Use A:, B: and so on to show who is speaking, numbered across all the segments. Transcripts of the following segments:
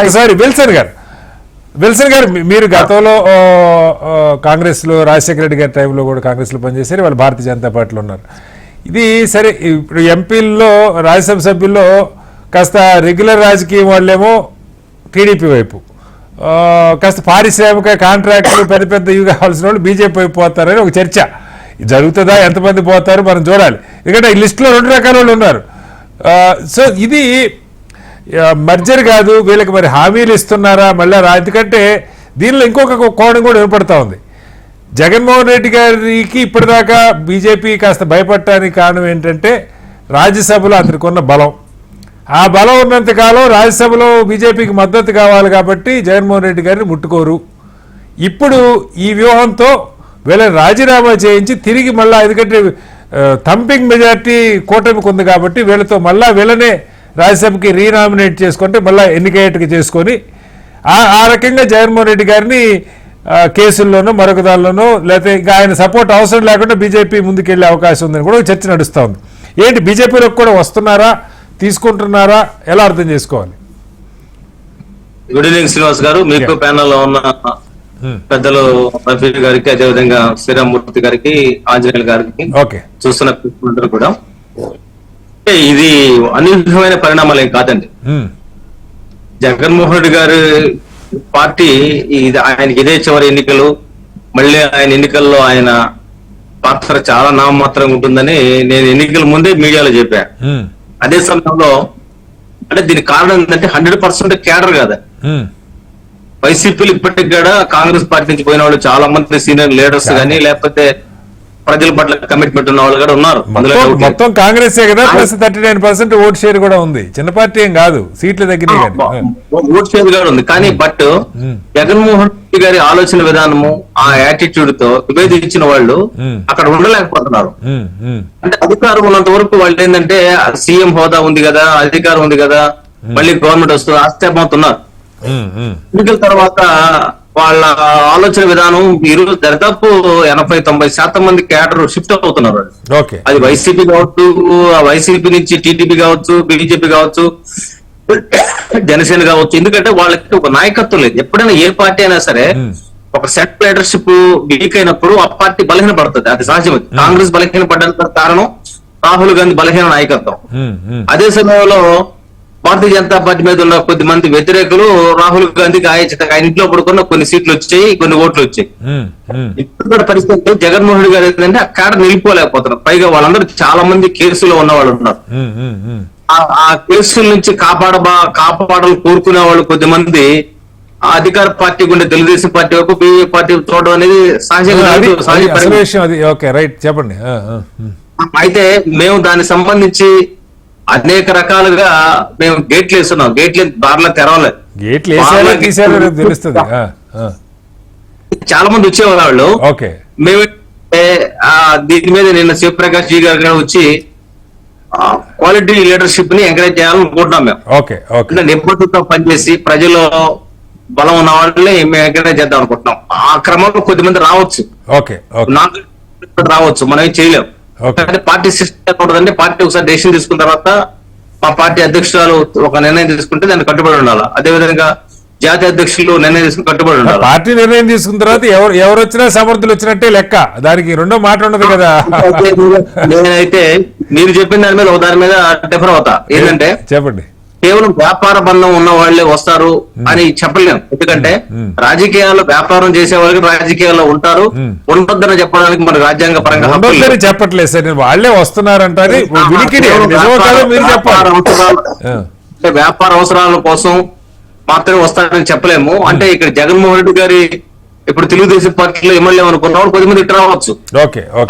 A: ఒకసారి విల్సన్ గారు. విల్సన్ గారు మీరు గతంలో కాంగ్రెస్లో రాజశేఖర రెడ్డి గారి టైంలో కూడా కాంగ్రెస్లో పనిచేశారు వాళ్ళు భారతీయ జనతా పార్టీలో ఉన్నారు. ఇది సరే ఇప్పుడు ఎంపీల్లో రాజ్యసభ సభ్యుల్లో కాస్త రెగ్యులర్ రాజకీయం వాళ్ళేమో టీడీపీ వైపు. కాస్త పారిశ్రామిక కాంట్రాక్టులు పెద్ద పెద్ద ఇవి కావాల్సిన వాళ్ళు బీజేపీ వైపు పోతారని ఒక చర్చ. ఇది జరుగుతుందా? ఎంతమంది పోతారు? మనం చూడాలి. ఎందుకంటే ఈ లిస్టులో రెండు రకాల వాళ్ళు ఉన్నారు. సో ఇది మర్జర్ కాదు వీళ్ళకి మరి హామీలు ఇస్తున్నారా మళ్ళీ రా? ఎందుకంటే దీనిలో ఇంకొక కోణం కూడా వినపడతా ఉంది. జగన్మోహన్ రెడ్డి గారికి ఇప్పటిదాకా బీజేపీ కాస్త భయపడటానికి కారణం ఏంటంటే రాజ్యసభలో అతనికి ఉన్న బలం. ఆ బలం ఉన్నంత కాలం రాజ్యసభలో బీజేపీకి మద్దతు కావాలి కాబట్టి జగన్మోహన్ రెడ్డి గారిని ముట్టుకోరు. ఇప్పుడు ఈ వ్యూహంతో వీళ్ళని రాజీనామా చేయించి తిరిగి మళ్ళా ఎందుకంటే థంపింగ్ మెజార్టీ కూటమికి ఉంది కాబట్టి వీళ్ళతో మళ్ళా వీళ్ళనే రాజ్యసభకి రీనామినేట్ చేసుకుంటే మళ్ళా ఎన్నికయ్యేట్టుగా చేసుకొని ఆ రకంగా జగన్మోహన్ రెడ్డి గారిని కేసుల్లోనో మరొక దానిలోనో లేకపోతే ఇంకా ఆయన సపోర్ట్ అవసరం లేకుండా బీజేపీ ముందుకెళ్ళే అవకాశం ఉందని కూడా చర్చ నడుస్తూ ఉంది. ఏంటి బీజేపీలోకి కూడా వస్తున్నారా తీసుకుంటున్నారా ఎలా అర్థం చేసుకోవాలి?
B: గుడ్ ఈవినింగ్ శ్రీనివాస్ గారు. మీకు ప్యానల్లో ఉన్న పెద్దలు రఫీ గారికి అదేవిధంగా శ్రీరామూర్తి గారికి ఆంజనేయులు గారికి
A: ఓకే
B: చూస్తున్న కూడా. ఇది అనూహ్యమైన పరిణామాలు ఏం కాదండి. జగన్మోహన్ రెడ్డి గారి పార్టీ ఇది ఆయనకి ఇదే చివరి ఎన్నికలు మళ్ళీ ఆయన ఎన్నికల్లో ఆయన పాత్ర చాలా నామమాత్రంగా ఉంటుందని నేను ఎన్నికల ముందే మీడియాలో చెప్పా.
A: ఉమ్,
B: అదే సమయంలో అంటే దీనికి కారణం ఏంటంటే హండ్రెడ్ పర్సెంట్ క్యాడర్ కాదు. వైసీపీలు ఇప్పటికి కూడా కాంగ్రెస్ పార్టీ నుంచి పోయిన వాళ్ళు చాలా మంది సీనియర్ లీడర్స్ కానీ లేకపోతే ప్రజల పట్ల కమిట్మెంట్ ఉన్న వాళ్ళు కూడా ఉన్నారు.
A: మొత్తం కాంగ్రెసే కదా plus thirty nine percent vote share కూడా ఉంది. చిన్న పార్టీ ఏం కాదు సీట్లు తగ్గినాయి కానీ.
B: ఓట్ షేర్ కూడా ఉంది. కానీ బట్ జగన్మోహన్ రెడ్డి గారి ఆలోచన విధానము ఆ యాటిట్యూడ్తో విభేదించిన వాళ్ళు. అక్కడ ఉండలేకపోతున్నారు. అంటే అధికారం ఉన్నంత వరకు వాళ్ళు ఏంటంటే సీఎం హోదా ఉంది కదా అధికారం ఉంది కదా మళ్ళీ గవర్నమెంట్ వస్తుంది
A: ఉమ్,
B: ఎన్నికల తర్వాత వాళ్ళ ఆలోచన విధానం మీరు దరిదాపు ఎనభై తొంభై శాతం మంది క్యాడర్ షిఫ్ట్ అవుతున్నారు అది వైసీపీ కావచ్చు ఆ వైసీపీ నుంచి టీడీపీ కావచ్చు బీజేపీ కావచ్చు జనసేన కావచ్చు. ఎందుకంటే వాళ్ళకి ఒక నాయకత్వం లేదు. ఎప్పుడైనా ఏ పార్టీ అయినా సరే. ఒక సెట్ లీడర్షిప్ వీక్ అయినప్పుడు ఆ పార్టీ బలహీన పడుతుంది. అది సహజం కాంగ్రెస్ బలహీన పడడానికి కారణం రాహుల్ గాంధీ బలహీన నాయకత్వం. అదే సమయంలో భారతీయ జనతా పార్టీ మీద ఉన్న కొద్ది మంది వ్యతిరేకులు రాహుల్ గాంధీకి ఆయన ఆయన ఇంట్లో పడుకున్న కొన్ని సీట్లు వచ్చాయి కొన్ని ఓట్లు వచ్చాయి. ఇప్పుడు కూడా పరిస్థితి జగన్మోహన్ రెడ్డి గారు ఏంటంటే ఆ కాడ నిలిపోలేకపోతున్నారు పైగా వాళ్ళందరూ చాలా మంది కేసులో ఉన్న వాళ్ళు ఉన్నారు. ఆ- కేసుల నుంచి కాపాడబా కాపాడాలని కోరుకునే వాళ్ళు కొద్దిమంది ఆ అధికార పార్టీ ఉండే తెలుగుదేశం పార్టీ వైపు బీజేపీ పార్టీ చూడడం అనేది సహజంగా
A: చెప్పండి.
B: అయితే మేము దానికి సంబంధించి అనేక రకాలుగా మేము గేట్లు వేస్తున్నాం. గేట్లు దారిలో తెరవలేదు.
A: గేట్లు తెలుస్తుంది.
B: చాలా మంది వచ్చేవాళ్ళు
A: ఓకే.
B: మేము దీని మీద నిన్న శివప్రకాష్ జీ గారు వచ్చి క్వాలిటీ లీడర్షిప్ని ఎంకరేజ్ చేయాలనుకుంటున్నాం మేము.
A: Okay okay.
B: అంటే నిబద్ధతతో పనిచేసి ప్రజల్లో బలం ఉన్న వాళ్ళని మేము ఎంకరేజ్ చేద్దాం అనుకుంటున్నాం. ఆ క్రమంలో కొద్దిమంది రావచ్చు. రావచ్చు. మనం ఏం చేయలేం.
A: Okay.
B: అంటే పార్టీ సిస్టమ్ ఉంటుందంటే పార్టీ ఒకసారి డెసిషన్ తీసుకున్న తర్వాత మా పార్టీ అధ్యక్షురాలు ఒక నిర్ణయం తీసుకుంటే దాన్ని కట్టుబడి ఉండాలి? అదే విధంగా జాతీయ అధ్యక్షులు నిర్ణయం తీసుకుని కట్టుబడి ఉండాలి?
A: పార్టీ నిర్ణయం తీసుకున్న తర్వాత ఎవరు ఎవరు వచ్చినా సమర్థులు వచ్చినట్టే లెక్క. దానికి రెండో మాట ఉండదు కదా.
B: నేనైతే మీరు చెప్పిన దాని మీద ఒక దాని మీద డిఫర్ అవుతా. ఏంటంటే
A: చెప్పండి.
B: కేవలం వ్యాపార బంధం ఉన్న వాళ్ళే వస్తారు అని చెప్పలేము ఎందుకంటే రాజకీయాల్లో వ్యాపారం చేసే వాళ్ళకి రాజకీయాల్లో ఉంటారు. ఉండొద్దని చెప్పడానికి మన రాజ్యాంగ పరంగా
A: చెప్పట్లేదు సార్. వాళ్ళే వస్తున్నారంటారు
B: అంటే వ్యాపార అవసరాల కోసం మాత్రమే వస్తారని చెప్పలేము. అంటే ఇక్కడ జగన్మోహన్ రెడ్డి గారి ఇప్పుడు తెలుగుదేశం పార్టీలో ఎమ్మెల్యే అనుకున్నవాడు కొద్ది మంది ఇటు రావచ్చు.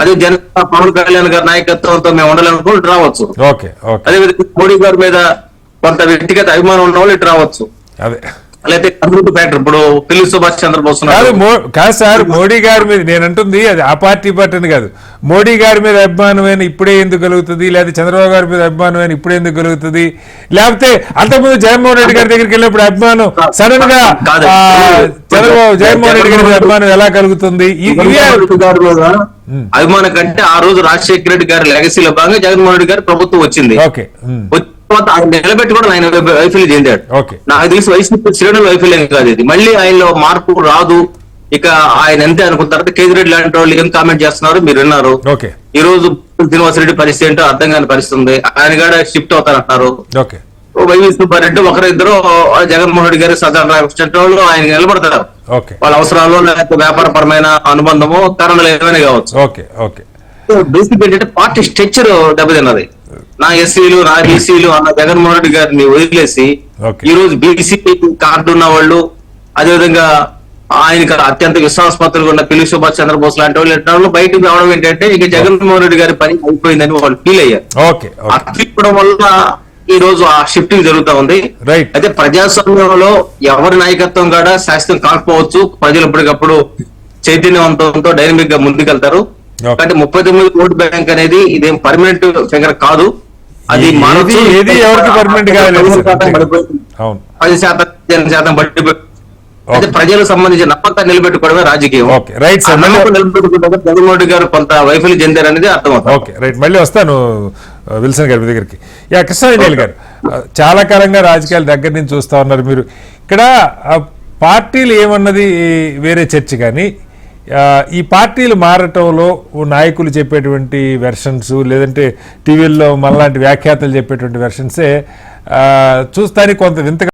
B: అదే జనసేన పవన్ కళ్యాణ్ గారి నాయకత్వంతో మేము ఇటు రావచ్చు. అదే విధంగా మోడీ గారి మీద కొంత వ్యక్తిగత అభిమానం ఉన్న వాళ్ళు ఇటు రావచ్చు.
A: అదే.
B: లేకపోతే కమ్యూనిటీ ఫ్యాక్టర్ ఇప్పుడు పిల్లి సుభాష్ చంద్రబోస్
A: కాదు
B: ఉన్నారు
A: మో- కాదు సార్ మోడీ గారి మీద నేను అంటుంది అది ఆ పార్టీ పార్టీ అని కాదు. మోడీ గారి మీద అభిమానమైన ఇప్పుడే ఎందుకు కలుగుతుంది లేదా చంద్రబాబు గారి మీద అభిమానమైన ఇప్పుడే ఎందుకు కలుగుతుంది లేకపోతే అంతకుముందు జగన్మోహన్ రెడ్డి గారి దగ్గరికి వెళ్ళినప్పుడు అభిమానం సడన్గా
B: కాదు.
A: ఆ, చంద్రబాబు జగన్మోహన్ రెడ్డి గారి మీద అభిమానం ఎలా కలుగుతుంది? ఇ- ఇవే
B: జగన్మోహన్ రెడ్డి గారి మీద అభిమానం కంటే ఆ రోజు రాజశేఖర రెడ్డి గారి లెగసీలో భాగంగా జగన్మోహన్ రెడ్డి గారి ప్రభుత్వం వచ్చింది.
A: ఓకే. ఉమ్,
B: తర్వాత ఆయన నిలబెట్టుకోవడం ఆయన వైఫల్యం చెందాడు. నాకు తెలిసి వైసీపీ శ్రేణుల వైఫల్యం కాదు ఇది. మళ్ళీ ఆయనలో మార్పు రాదు. ఇక ఆయన అంతే అనుకున్న తర్వాత కేజ్రెడ్డి లాంటి వాళ్ళు ఏం కామెంట్ చేస్తున్నారు? మీరు విన్నారు.
A: ఓకే.
B: ఈ రోజు శ్రీనివాసరెడ్డి పరిస్థితి ఏంటో అర్థం కాని పరిస్థితి ఉంది. ఆయన కూడా షిఫ్ట్ అవుతారంటున్నారు వైవి సుబ్బారెడ్డి ఒకరిద్దరు జగన్మోహన్ రెడ్డి గారి సదరణ వాళ్ళు ఆయన నిలబడతారు. వాళ్ళ అవసరాలు లేకపోతే వ్యాపారపరమైన అనుబంధము కారణాలు ఏమైనా కావచ్చు.
A: ఓకే. ఓకే.
B: బేసిక్ ఏంటంటే పార్టీ స్ట్రక్చర్ దెబ్బతిన్నది. నా ఎస్సీలు నా బీసీలు అన్న జగన్మోహన్ రెడ్డి గారిని వదిలేసి. ఈ రోజు బీసీ కార్డు ఉన్న వాళ్ళు అదేవిధంగా ఆయనకి అత్యంత విశ్వాసపాత్రులుగా ఉన్న పిల్లి సుభాష్ చంద్రబోస్ లాంటి వాళ్ళు వాళ్ళు బయటకు రావడం ఏంటంటే ఇక జగన్మోహన్ రెడ్డి గారి పని అయిపోయిందని వాళ్ళు ఫీల్ అయ్యారు. ఫీల్ అవడం వల్ల ఈ రోజు ఆ షిఫ్టింగ్ జరుగుతా ఉంది.
A: రైట్
B: అయితే ప్రజాస్వామ్యంలో ఎవరి నాయకత్వం కూడా శాశ్వతం కాకపోవచ్చు. ప్రజలు ఎప్పటికప్పుడు చైతన్యవంతంతో డైనమిక్గా ముందుకెళ్తారు. అంటే ముప్పై తొమ్మిది ఓట్ బ్యాంక్ అనేది ఇదేం పర్మనెంట్ ఫిగర్ కాదు. అది మారొచ్చు.
A: ఏది ఎవరికి సార్. అవును.
B: పది శాతం పదిహేను శాతం పడిపోయింది అయితే. ప్రజలకు సంబంధించిన నమ్మకాన్ని నిలబెట్టుకోవడమే రాజకీయం. నమ్మకం నిలబెట్టుకుంటే జగన్మోహన్ గారు కొంత వైఫల్యం చెందారనేది అర్థమవుతుంది.
A: ఓకే రైట్ మళ్ళీ వస్తాను ఆ, విల్సన్ గారి దగ్గరికి. యా కృష్ణాంజలి గారు ఆ, చాలా కాలంగా రాజకీయాల దగ్గర నుంచి చూస్తా ఉన్నారు మీరు. ఇక్కడ పార్టీలు ఏమన్నది వేరే చర్చ కానీ ఈ పార్టీలు మారటంలో నాయకులు చెప్పేటువంటి వెర్షన్స్ లేదంటే టీవీల్లో మనలాంటి వ్యాఖ్యాతలు చెప్పేటువంటి వెర్షన్సే చూస్తానికి కొంత వింతగా